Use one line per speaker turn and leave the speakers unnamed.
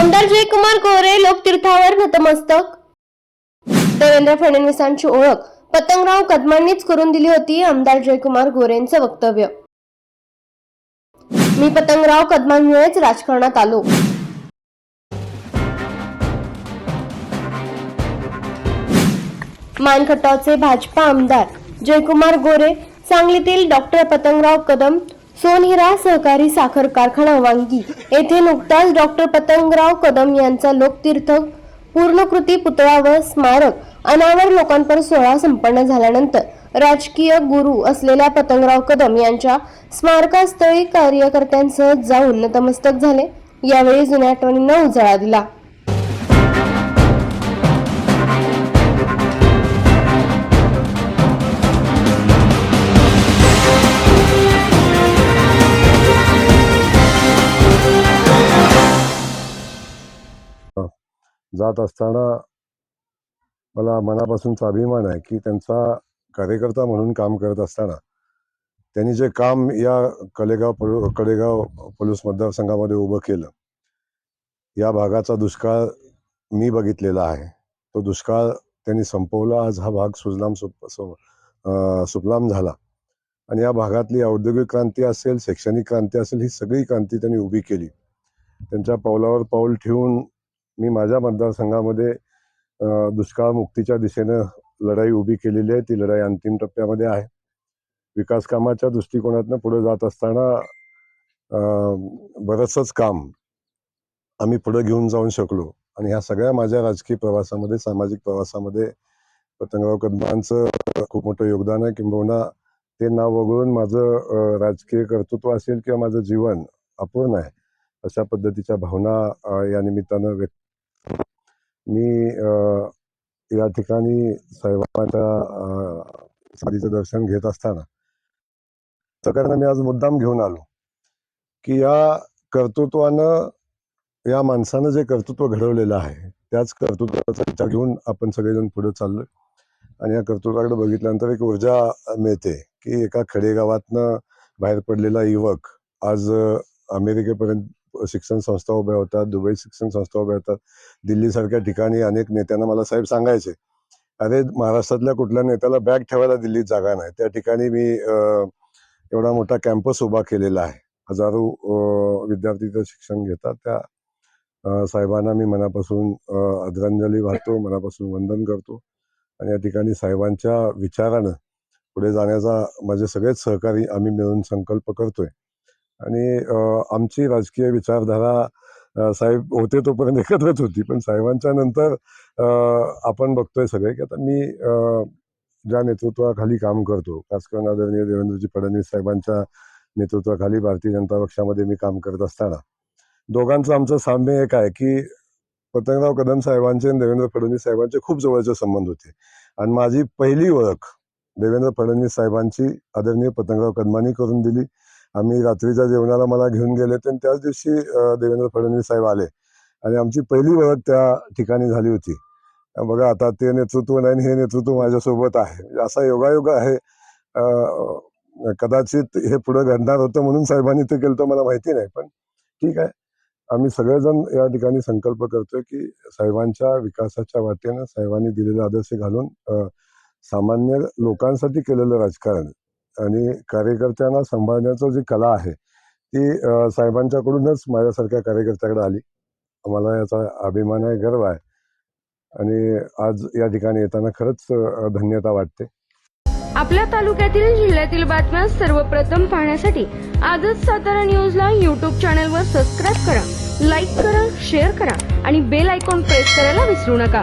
आमदार जयकुमार गोरे लोकतीर्थावर नतमस्तक. देवेंद्र फडणवीसांची ओळख पतंगराव कदमांनीच करून दिली होती आमदार जयकुमार गोरेंचं वक्तव्य. मी पतंगराव कदमांमुळेच राजकारणात आलो. मानखटावचे भाजपा आमदार जयकुमार गोरे सांगलीतील डॉक्टर पतंगराव कदम सोनहिरा सहकारी साखर कारखाना वांगी येथे नुकताच डॉक्टर पतंगराव कदम यांचा लोकतीर्थ पूर्णकृती पुतळा व स्मारक अनावर लोकांपर सोहळा संपन्न झाल्यानंतर राजकीय गुरु असलेल्या पतंगराव कदम यांच्या स्मारकास्थळी कार्यकर्त्यांसह जाऊन नतमस्तक झाले. यावेळी जुन्या आठवणींना उजाळा दिला.
जात असताना मला मनापासूनचा अभिमान आहे की त्यांचा कार्यकर्ता म्हणून काम करत असताना त्यांनी जे काम या कलेगाव पोल- कडेगाव पोलीस मतदारसंघामध्ये उभं केलं या भागाचा दुष्काळ मी बघितलेला आहे. तो दुष्काळ त्यांनी संपवला आज हा भाग सुजलाम सुप सु- सुफलाम झाला. आणि या भागातली औद्योगिक क्रांती असेल शैक्षणिक क्रांती असेल ही सगळी क्रांती त्यांनी उभी केली. त्यांच्या पावलावर पाऊल ठेवून मी माझ्या मतदारसंघामध्ये दुष्काळमुक्तीच्या दुष्काळ मुक्तीच्या दिशेनं लढाई उभी केलेली आहे. ती लढाई अंतिम टप्प्यामध्ये आहे. विकास कामाच्या दृष्टिकोनातनं पुढे जात असताना बरंचसंच काम आम्ही पुढे घेऊन जाऊन शकलो. आणि ह्या सगळ्या माझ्या राजकीय प्रवासामध्ये सामाजिक प्रवासामध्ये पतंगराव कदमांचं खूप मोठं योगदान आहे. किंबहुना ते नाव वगळून माझं राजकीय कर्तृत्व असेल किंवा माझं जीवन अपूर्ण आहे अशा पद्धतीच्या भावना या निमित्तानं व्यक्त मी या ठिकाणी साहेबांच्या अ, दर्शन घेत असताना सगळ्यांना मी आज मुद्दाम घेऊन आलो की या कर्तृत्वानं या माणसानं जे कर्तृत्व घडवलेलं आहे त्याच कर्तृत्वाचा विचार घेऊन आपण सगळेजण पुढे चाललोय. आणि या कर्तृत्वाकडे बघितल्यानंतर एक ऊर्जा मिळते की एका खेडेगावातनं बाहेर पडलेला युवक आज अमेरिकेपर्यंत शिक्षण संस्था उभ्या होतात दुबई शिक्षण संस्था उभ्या होतात. दिल्लीसारख्या ठिकाणी अनेक नेत्यांना मला साहेब सांगायचे अरे महाराष्ट्रातल्या कुठल्या नेत्याला बॅग ठेवायला दिल्लीत जागा नाही. त्या ठिकाणी मी एवढा मोठा कॅम्पस उभा केलेला आहे. हजारो विद्यार्थी तर शिक्षण घेतात. त्या साहेबांना मी मनापासून आदरांजली वाहतो मनापासून वंदन करतो आणि या ठिकाणी साहेबांच्या विचारानं पुढे जाण्याचा माझे सगळेच सहकारी आम्ही मिळून संकल्प करतोय. आणि आमची राजकीय विचारधारा साहेब होते तोपर्यंत एकत्रच होती. पण साहेबांच्या नंतर आपण बघतोय सगळे की आता मी ज्या नेतृत्वाखाली काम करतो खास करून आदरणीय देवेंद्रजी फडणवीस साहेबांच्या नेतृत्वाखाली भारतीय जनता पक्षामध्ये मी काम करत असताना दोघांचं आमचं साम्य एक आहे की पतंगराव कदम साहेबांचे आणि देवेंद्र फडणवीस साहेबांचे खूप जवळचे संबंध होते. आणि माझी पहिली ओळख देवेंद्र फडणवीस साहेबांची आदरणीय पतंगराव कदमांनी करून दिली. आम्ही रात्रीच्या जेवणाला मला घेऊन गेले तर त्याच दिवशी देवेंद्र फडणवीस साहेब आले. आणि आमची पहिली ओळख त्या ठिकाणी झाली होती. बघा आता ते नेतृत्व नाही आणि हे नेतृत्व माझ्यासोबत आहे. म्हणजे असा योगायोग आहे. कदाचित हे पुढे घडणार होतं म्हणून साहेबांनी ते केलं तर मला माहिती नाही. पण ठीक आहे. आम्ही सगळेजण या ठिकाणी संकल्प करतोय की साहेबांच्या विकासाच्या वाटेनं साहेबांनी दिलेले आदर्श घालून सामान्य लोकांसाठी केलेलं राजकारण आणि कार्यकर्त्यांना सांभाळण्याचं जी कला आहे ती साहेबांच्याकडूनच माझ्यासारख्या कार्यकर्त्याकडे आली. मला याचा अभिमान आहे गर्व आहे. आणि आज या ठिकाणी येताना खरंच धन्यता वाटते.
आपल्या तालुक्यातील जिल्ह्यातील बातम्या सर्वप्रथम पाहण्यासाठी आजच सातारा न्यूजला यूट्यूब चॅनलवर सबस्क्राईब करा लाईक करा शेअर करा आणि बेल आयकॉन प्रेस करायला विसरू नका.